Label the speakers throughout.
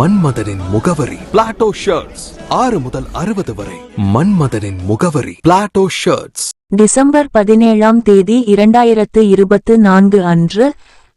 Speaker 1: மன்மதனின் முகவரி. Plato shirts ஆறு முதல் அறுபது வரை. மன்மதனின் முகவரி. பிளாட்டோ ஷர்ட்ஸ்
Speaker 2: டிசம்பர் பதினேழாம் தேதி இரண்டாயிரத்து இருபத்து நான்கு அன்று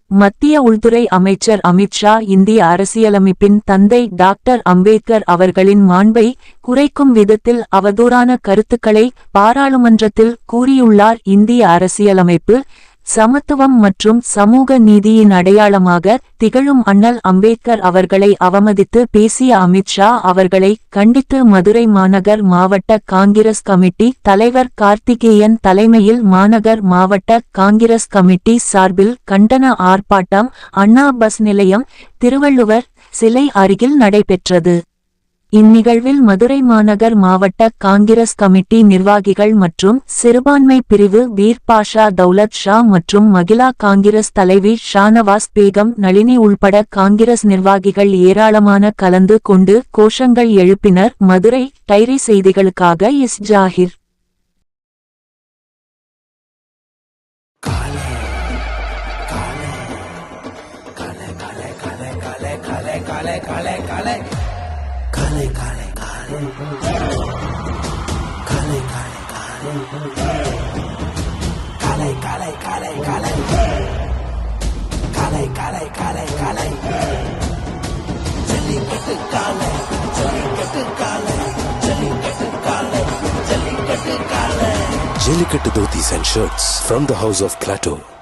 Speaker 2: மத்திய உள்துறை அமைச்சர் அமித்ஷா இந்திய அரசியலமைப்பின் தந்தை டாக்டர் அம்பேத்கர் அவர்களின் மாண்பை குறைக்கும் விதத்தில் அவதூறான கருத்துக்களை பாராளுமன்றத்தில் கூறியுள்ளார் இந்திய அரசியலமைப்பு. சமத்துவம் மற்றும் சமூக நீதியின் அடையாளமாக திகழும் அண்ணல் அம்பேத்கர் அவர்களை அவமதித்து பேசிய அமித்ஷா அவர்களை கண்டித்து மதுரை மாநகர் மாவட்ட காங்கிரஸ் கமிட்டி தலைவர் கார்த்திகேயன் தலைமையில் மாநகர் மாவட்ட காங்கிரஸ் கமிட்டி சார்பில் கண்டன ஆர்ப்பாட்டம் அண்ணா பஸ் நிலையம் திருவள்ளுவர் சிலை அருகில் நடைபெற்றது. இந்நிகழ்வில் மதுரை மாநகர் மாவட்ட காங்கிரஸ் கமிட்டி நிர்வாகிகள் மற்றும் சிறுபான்மை பிரிவு வீர் பாஷா தௌலத் ஷா மற்றும் மகிழா காங்கிரஸ் தலைவி ஷானவாஸ் பேகம் நளினி உள்பட காங்கிரஸ் நிர்வாகிகள் ஏராளமான கலந்து கொண்டு கோஷங்கள் எழுப்பினர் மதுரை டைரி செய்திகளுக்காக S Zakir Jelly
Speaker 3: get the. Jelly get the. Jelly get the. Jelly get the. Jelly get dhotis and shirts from the house of Plateau.